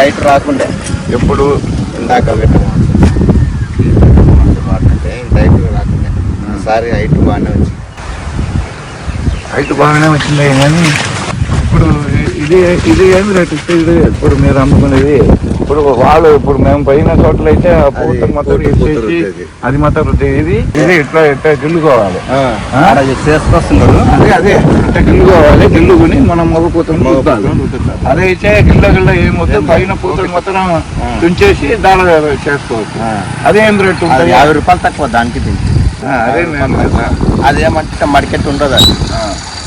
Height రాకుండే. ఎప్పుడు? ఇందాక పెట్టాము వాడుతుంటే ఇంత హైట్ రాకుండే ఈసారి హైట్ బాగానే వచ్చింది. హైట్ బాగానే వచ్చింది కానీ ఇప్పుడు ఇది ఇది ఏమి రేట్ ఇస్తే ఇది ఇప్పుడు మీరు అమ్ముకునేది. ఇప్పుడు వాళ్ళు ఇప్పుడు మేము పోయిన చోట్ల అయితే ఆ పూత మొత్తం రుద్దేది. అది మొత్తం. ఇది ఇది ఇట్లా ఇట్లా గిల్లుకోవాలి. చేసుకొస్తున్నాడు అదే అదే. ఇట్లా గిల్లుకోవాలి గిల్లుకుని మనం మగ పూతను. అదే అయితే గిల్ల గిల్ల ఏమవుతుంది పైన పూతను మొత్తం తుంచేసి దాని చేసుకోవచ్చు. అదేం రేట్ యాభై రూపాయలు తక్కువ దానికి అదే అదేమంటే మడికెట్ ఉండదు అది.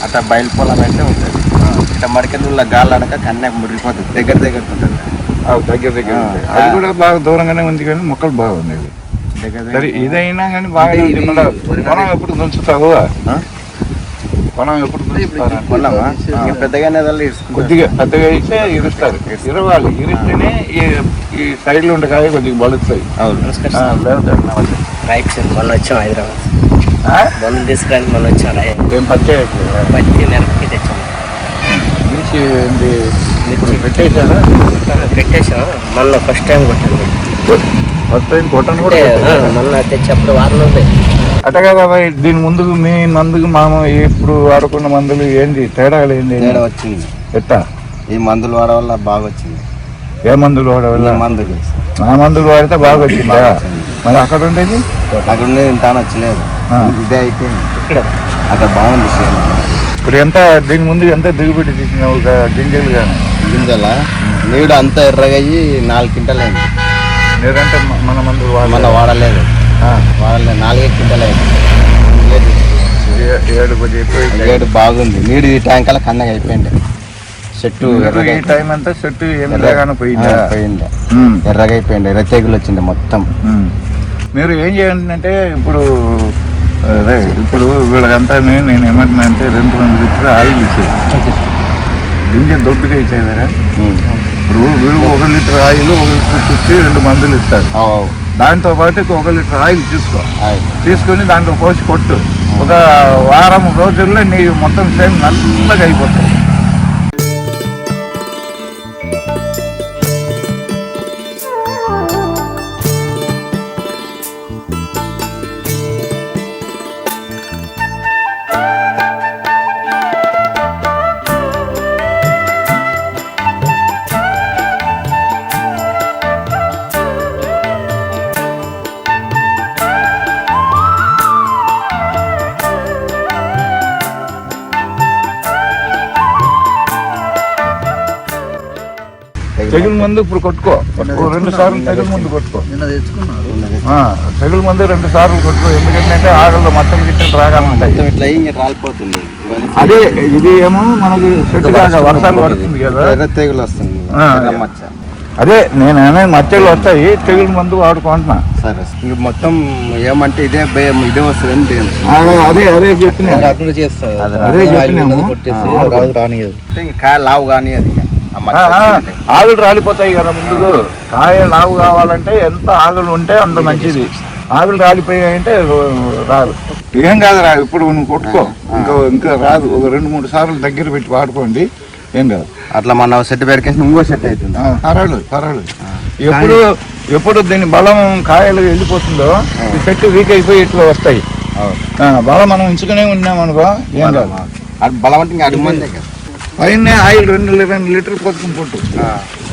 అట్లా బయలు పొలం అయితే ఉంటుంది. ఇట్లా ఉల్ల గాలి అనక కన్యా మురిగిపోతుంది దగ్గర దగ్గర ఉంటుంది. ఆ, దగ్గర దగ్గర. అది కూడా బాగా దూరంగానే ఉంది కానీ మొక్కలు. దగ్గర సరే ఇదైనా కానీ బాగా. పొలం ఎప్పుడు దుంచుతావు? పొలం ఎప్పుడు పొలమా? ఇరుసుకుంటుంది కొద్దిగా పెద్దగా అయితే ఇరుస్తారు. ఇరవాలి. ఇరిస్తేనే ఈ సైడ్లు ఉండే కాయ కొద్దిగా బలుస్తాయి. అవును. సార్ మొన్న వచ్చాం హైదరాబాద్. ఆ? మొన్న తీసుకురాని మొన్న వచ్చాం రై- ఏం పచ్చే పత్తి మిరపకి తెచ్చాం మిర్చి పెట్టేశారా మొన్న ఫస్ట్ టైం కొట్టాను. ఫస్ట్ టైం కొట్టను కూడా మొన్న తెచ్చినప్పుడు వారం ఉంది అట్ట కదా దీని ముందుకు మీ మందుకు మామ ఇప్పుడు వాడుకున్న మందులు ఏంది? తేడాలు ఏంది? తేడా వచ్చింది. ఎట్టా? ఈ మందులు వాడడం వల్ల బాగా వచ్చింది. ఏ మందులు వాడవల్ల మందులు. ఆ మందులు వాడితే బాగా వచ్చింది. మరి అక్కడ ఉండేది అక్కడ ఉండేది ఇంత నచ్చలేదు. ఇదే అయిపోయింది. ఇక్కడ అక్కడ బాగుంది ఇప్పుడు ఎంత దీని ముందు ఎంత దిగుబడి తీసినావు ఒక గింజలు కానీ గింజల? నీడు అంతా ఎర్రగా అయ్యి నాలుగు క్వింటల్ అయింది లేదంటే మన మందులు మన వాడ వాడలేదు వాడలేదు. నాలుగే క్వింటల్ అయింది ఏడు గేటు బాగుంది. నీడు ఈ ట్యాంక్ అలా కన్నగా అయిపోయింది. చెట్టు ఈ టైం అంతా చెట్టు పోయిందా? ఆ, పోయింది. ఎర్రగా అయిపోయింది. ఎర్ర తెగులు వచ్చింది మొత్తం. మీరు ఏం చేయండి అంటే ఇప్పుడు అదే ఇప్పుడు వీళ్ళకంతా నేను నేను ఏమంటున్నా అంటే రెండు రెండు లీటర్ ఆయిల్ ఇచ్చేది గింజ దొడ్డుగా ఇచ్చేదారా. ఇప్పుడు వీళ్ళు ఒక లీటర్ ఆయిల్ ఒక లీటర్ చుట్టి రెండు మందులు ఇస్తారు. దాంతో పాటు ఒక లీటర్ ఆయిల్ తీసుకో. తీసుకొని దాంట్లో పోసి కొట్టు. ఒక వారం రోజుల్లో నీ మొత్తం సేమ్ నల్లగా అయిపోతుంది. తెగులు మందు ఇప్పుడు కొట్టుకో. రెండు సార్లు తెగులు మందు కొట్టుకో. ఆ, తెగులు మందు రెండు సార్లు కొట్టుకో. ఎందుకంటే ఆగల్లో మొత్తం గిట్టలు ఇవన్నీ అదే ఇది ఏమో మనకి చెట్టు వర్షాలు పడుతుంది. కదా. తెగులు వస్తుంది. అదే. నేను అనేది మచ్చలు వస్తాయి తెగులు మందు వాడుకుంటున్నా. సరే మొత్తం ఏమంటే ఇదే భయం ఇదే వస్తుంది అదే అదే అదే. చెప్పిన అదే చెప్పినాము. ఇంకా కాయ లావు కానీ అది ఆ మచ్చ ఆ, ఆ, వచ్చిందంటే. ఆకులు రాలిపోతాయి కదా ముందుకు. కాయ లావు కావాలంటే ఎంత ఆకులు ఉంటే అంత మంచిది. ఆకులు రాలిపోయాయంటే రాదు. ఏం కాదు రా ఇప్పుడు నువ్వు కొట్టుకో. ఇంకా ఇంకా రాదు. ఒక రెండు మూడు సార్లు దగ్గర పెట్టి వాడుకోండి. ఏం కాదు. అట్లా మన సెట్ పెరికేసి ఇంకో సెట్ అవుతుంది. పర్వాలేదు పర్వాలేదు. ఎప్పుడు ఎప్పుడు దీని బలం కాయలు వెళ్ళిపోతుందో ఈ చెట్టు వీక్ అయిపోయి ఇట్లా వస్తాయి. ఆ, బలం మనం ఉంచుకునే ఉన్నామనుకో ఏం కాదు. బలం అంటే ఇంకా అడుగు మందే కదా. పైన ఆయిల్ రెండు లి- రెండు లీటర్లు పోసుకుని పుట్టు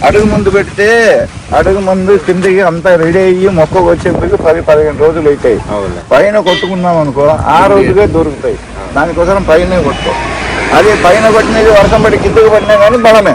అడుగు ముందు పెడితే అడుగు ముందు కిందకి అంతా రెడీ అయ్యి మొక్క వచ్చేందుకు పది పదిహేను రోజులు అవుతాయి. పైన కొట్టుకున్నాం అనుకో ఆ రోజుగా దొరుకుతాయి. దానికోసం పైన కొట్టుకో. అది పైన కొట్టినది వర్షం పడి కిందకి పడినా కానీ బలమే.